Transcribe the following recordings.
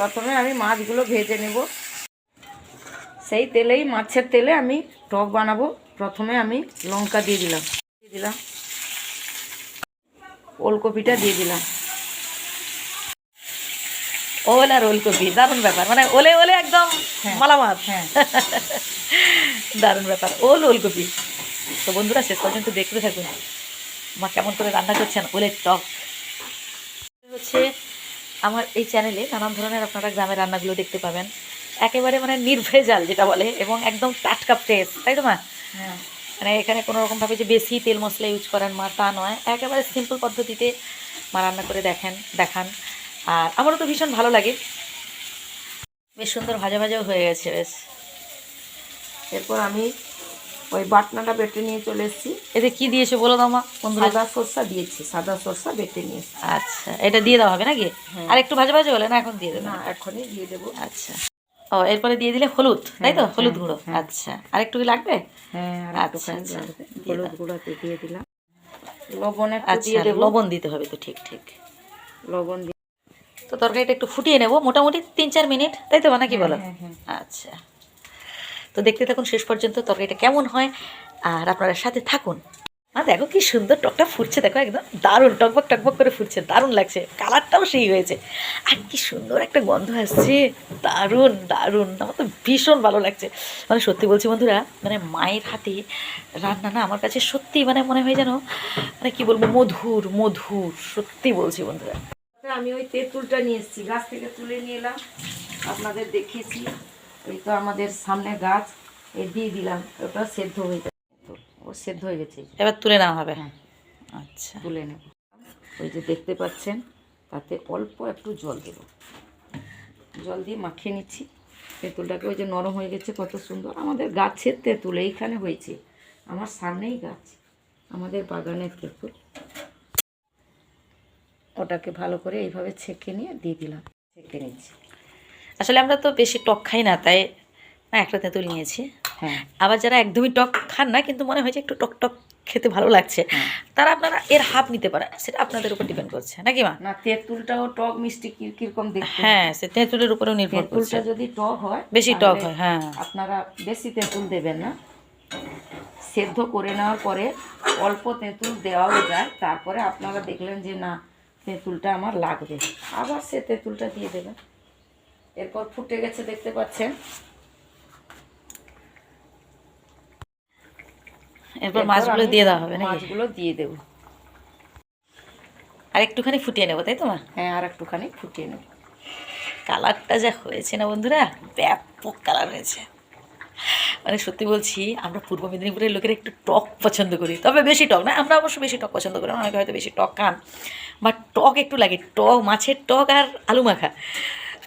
প্রথমে আমি মাছগুলো ভেজে নেব। সেই তেলেই মাছের তেলে আমি টক বানাবো। প্রথমে আমি লঙ্কা দিয়ে দিলাম। দিয়ে দিলাম। ওলকপিটা দিয়ে দিলাম। ওল আর ওলকপি দারুণ ব্যাপার। মানে ওলে ওলে একদম হ্যাঁ। মালামাল। হ্যাঁ। দারুণ ব্যাপার। ওল ওলকপি। তো বন্ধুরা শেষ পর্যন্ত দেখতে থাকুন। মা কেমন করে রান্না করছেন ওলের টক। হচ্ছে আমার এই চ্যানেলে নানান ধরনের আপনারা গ্রামের রান্নাগুলো দেখতে পাবেন। একেবারে মানে নির্ভেজাল যেটা বলে এবং একদম টাটকা ফ্রেশ তাই তো মা? হ্যাঁ। মানে এখানে কোনো রকমভাবে যে বেশি তেল মশলা ইউজ করেন মা তা নয়। একেবারে সিম্পল পদ্ধতিতে মা রান্না করে দেখেন দেখান। আর আমারও তো ভীষণ ভালো লাগে। বেশ সুন্দর ভাজা ভাজাও হয়ে গেছে বেশ। এরপর আমি ওই বাটনাটা বেটে নিয়ে চলে এসেছি। এতে কি দিয়েছে বলো তো মা বন্ধুরা? সাদা সরষা দিয়েছি সাদা সরষা বেটে নিয়ে এসেছি। আচ্ছা এটা দিয়ে দেওয়া হবে নাকি? হ্যাঁ। আর একটু ভাজা ভাজা হলে না এখন দিয়ে দেবে। না এখনই দিয়ে দেবো। আচ্ছা। ও এরপরে দিয়ে দিলে হলুদ তাই তো? হ্যাঁ, হলুদ হ্যাঁ, গুঁড়ো। হ্যাঁ। আচ্ছা আর একটু কি লাগবে? হ্যাঁ আর আচ্ছা, আচ্ছা, হলুদ। গুঁড়াতে দিয়ে দিলাম। লবণ আচ্ছা লবণ দিতে হবে তো ঠিক ঠিক। লবণ দিয়ে তো তরকারিটা একটু ফুটিয়ে নেব মোটামুটি তিন চার মিনিট তাই তো নাকি বলো? হ্যাঁ, হ্যাঁ, আচ্ছা। তো দেখতে থাকুন শেষ পর্যন্ত তরকারিটা কেমন হয়, আর আপনারা সাথে থাকুন। মা, দেখো কি সুন্দর টকটা ফুটছে, দেখো একদম দারুণ, টকবক টকবক করে ফুটছে, দারুণ লাগছে, কালারটাও সেই হয়েছে। আর কি সুন্দর একটা গন্ধ আসছে, দারুণ দারুণ, আমার তো ভীষণ ভালো লাগছে। মানে সত্যি বলছি বন্ধুরা মানে মায়ের হাতে রান্না না আমার কাছে সত্যি মানে মনে হয় যেন মানে কি বলব, মধুর মধুর, সত্যি বলছি বন্ধুরা। আমি ওই তেঁতুলটা নিয়ে এসেছি, গাছ থেকে তুলে নিয়ে এলাম, আপনাদের দেখিয়েছি। এই তো আমাদের সামনে গাছ এ দিয়ে দিলাম ওটা সেদ্ধ হয়ে যাবে। ও সেদ্ধ হয়ে গেছে। এবার তুলে নেওয়া হবে? হ্যাঁ। আচ্ছা। তুলে নেব। ওই যে দেখতে পাচ্ছেন তাতে অল্প একটু জল দেব। জল দিয়ে মাখিয়ে নিচ্ছি। তেঁতুলটাকে ওই যে নরম হয়ে গেছে কত সুন্দর। আমাদের গাছের তেঁতুল এইখানে হয়েছে। আমার সামনেই গাছ আমাদের বাগানের তেঁতুল। ওটাকে ভালো করে এইভাবে ছেঁকে নিয়ে দিয়ে দিলাম। ছেঁকে নিচ্ছি। আসলে আমরা তো বেশি টক খাই না তাই না একটা তেঁতুল নিয়েছি। হ্যাঁ। আবার যারা একদমই টক খান না কিন্তু মনে হয়েছে একটু টক টক খেতে ভালো লাগছে হ্যাঁ। তারা আপনারা এর হাফ নিতে পারে সেটা আপনাদের উপর ডিপেন্ড করছে নাকি মা? না তেঁতুলটাও টক মিষ্টি কি- কীরকম দেখতে? হ্যাঁ সে তেঁতুলের উপরেও নির্ভর করছে। তেঁতুলটা যদি টক হয় বেশি টক হয় হ্যাঁ। আপনারা বেশি তেঁতুল দেবেন না। সেদ্ধ করে নেওয়ার পরে অল্প তেঁতুল দেওয়াও যায় তারপরে আপনারা দেখলেন যে না তেঁতুলটা আমার লাগবে। আবার সে তেঁতুলটা দিয়ে দেবেন। এরপর ফুটে গেছে দেখতে পাচ্ছেন। এরপর মাছগুলো দিয়ে দেওয়া হবে নাকি? মাছগুলো দিয়ে দেবো। আর একটুখানি ফুটিয়ে নেব তাই তো মা? হ্যাঁ আর একটুখানি ফুটিয়ে নেব। কালারটা যা হয়েছে না বন্ধুরা ব্যাপক কালার হয়েছে। মানে সত্যি বলছি আমরা পূর্ব মেদিনীপুরের লোকেরা একটু টক পছন্দ করি। তবে বেশি টক না আমরা অবশ্য বেশি টক পছন্দ করি অনেকে হয়তো বেশি টক খান। বাট টক একটু লাগে টক মাছের টক আর আলু মাখা।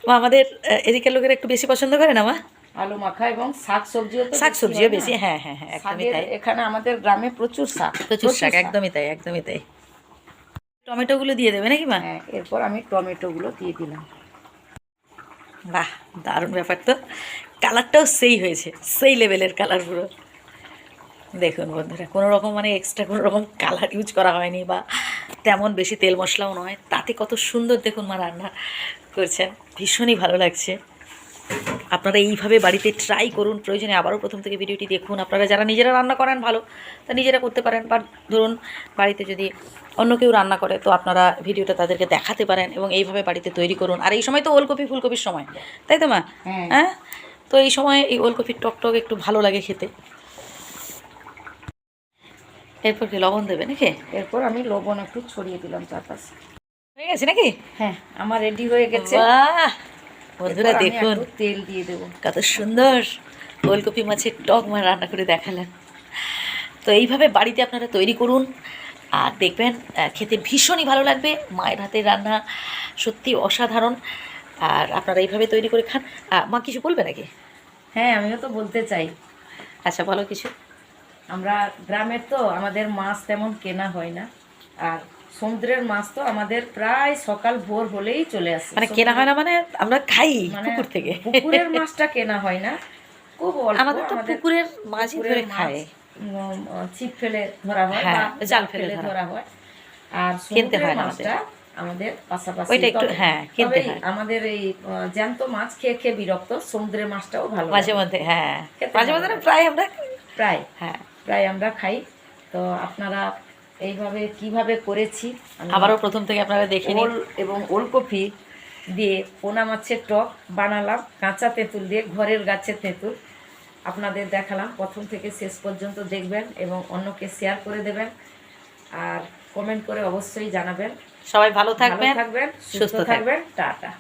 বা আমাদের এদিকের লোকেরা একটু বেশি পছন্দ করে না মা? আলু মাখা এবং শাক সবজিও শাক সবজিও বেশি হ্যাঁ হ্যাঁ হ্যাঁ একদমই তাই। এখানে আমাদের গ্রামে প্রচুর শাক প্রচুর শাক একদমই তাই একদমই তাই। টমেটোগুলো দিয়ে দেবে নাকি মা? হ্যাঁ এরপর আমি টমেটোগুলো দিয়ে দিলাম। বাহ দারুণ ব্যাপার তো। কালারটাও সেই হয়েছে সেই লেভেলের কালার পুরো। দেখুন বন্ধুরা কোনো রকম মানে এক্সট্রা কোনো রকম কালার ইউজ করা হয়নি বা তেমন বেশি তেল মশলাও নয়। তাতে কত সুন্দর দেখুন মা রান্না করছেন। ভীষণই ভালো লাগছে। আপনারা এইভাবে বাড়িতে ট্রাই করুন। প্রয়োজনে আবারও প্রথম থেকে ভিডিওটি দেখুন। আপনারা যারা নিজেরা রান্না করেন ভালো তা নিজেরা করতে পারেন। বা ধরুন বাড়িতে যদি অন্য কেউ রান্না করে তো আপনারা ভিডিওটা তাদেরকে দেখাতে পারেন এবং এইভাবে বাড়িতে তৈরি করুন। আর এই সময় তো ওলকপি ফুলকপির সময় তাই তো মা? হ্যাঁ। হ্যাঁ? তো এই সময় এই ওলকপির টক টক একটু ভালো লাগে খেতে। এরপর কি লবণ দেবে নাকি? এরপর আমি লবণ একটু ছড়িয়ে দিলাম চারপাশে হয়ে গেছে নাকি? হ্যাঁ আমার রেডি হয়ে গেছে। বন্ধুরা দেখুন তেল দিয়ে দেবো। কত সুন্দর ওলকপি মাছের টক মা রান্না করে দেখালেন। তো এইভাবে বাড়িতে আপনারা তৈরি করুন। আর দেখবেন খেতে ভীষণই ভালো লাগবে। মায়ের হাতের রান্না সত্যি অসাধারণ। আর আপনারা এইভাবে তৈরি করে খান। মা কিছু বলবে নাকি? হ্যাঁ আমিও তো বলতে চাই। আচ্ছা বলো কিছু। আমরা গ্রামের তো আমাদের মাছ তেমন কেনা হয় না। আর সমুদ্রের মাছ তো আমাদের প্রায় সকাল ভোর হলেই চলে আসে। মানে কেনা হয় না মানে আমরা খাই মানে পুকুর থেকে। পুকুরের মাছটা কেনা হয় না। খুব অল্প আমাদের তো পুকুরের মাছই ধরে খায়। ছিপ ফেলে ধরা হয় হ্যাঁ, বা জাল ফেলে ধরা। হয়। আর কিনতে হয় না মাছটা আমাদের পাশাপাশি ওইটা একটু, হ্যাঁ, কিনতে হয়। আমাদের এই জ্যান্ত মাছ খেয়ে খেয়ে বিরক্ত। সমুদ্রের মাছটাও ভালো মাঝে। মধ্যে হ্যাঁ। মাঝে মধ্যে প্রায় আমরা প্রায়। হ্যাঁ। প্রায় আমরা খাই। তো আপনারা এইভাবে কীভাবে করেছি আবারও প্রথম থেকে আপনারা দেখে ওল এবং ওলকপি দিয়ে পোনা মাছের টক বানালাম কাঁচা তেঁতুল দিয়ে ঘরের গাছের তেঁতুল। আপনাদের দেখালাম প্রথম থেকে শেষ পর্যন্ত দেখবেন এবং অন্যকে শেয়ার করে দেবেন। আর কমেন্ট করে অবশ্যই জানাবেন। সবাই ভালো থাকবেন থাকবেন সুস্থ। থাকবেন। টাটা।